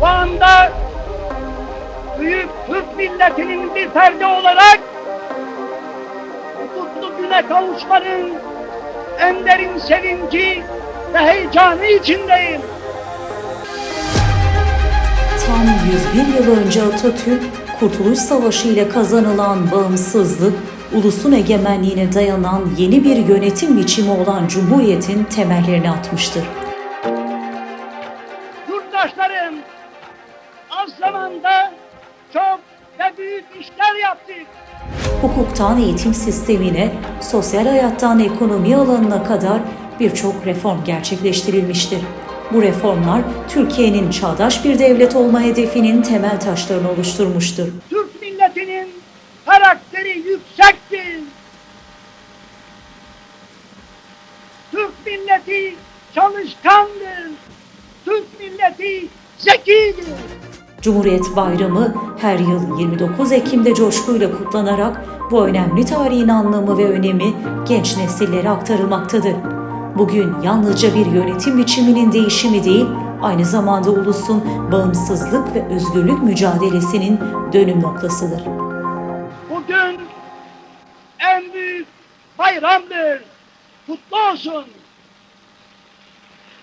Bu anda büyük Türk milletinin bir ferdi olarak mutlu güne kavuşmanın en derin sevinci ve heyecanı içindeyim. Tam 101 yıl önce Atatürk, Kurtuluş Savaşı ile kazanılan bağımsızlık, ulusun egemenliğine dayanan yeni bir yönetim biçimi olan Cumhuriyet'in temellerini atmıştır. Yurttaşlarım az zamanda çok ve büyük işler yaptık. Hukuktan eğitim sistemine, sosyal hayattan ekonomi alanına kadar birçok reform gerçekleştirilmiştir. Bu reformlar Türkiye'nin çağdaş bir devlet olma hedefinin temel taşlarını oluşturmuştur. Türk milletinin karakteri yüksektir. Türk milleti çalışkandır. Türk milleti zekidir. Cumhuriyet Bayramı her yıl 29 Ekim'de coşkuyla kutlanarak bu önemli tarihin anlamı ve önemi genç nesillere aktarılmaktadır. Bugün yalnızca bir yönetim biçiminin değişimi değil, aynı zamanda ulusun bağımsızlık ve özgürlük mücadelesinin dönüm noktasıdır. Bugün en büyük bayramdır. Kutlu olsun.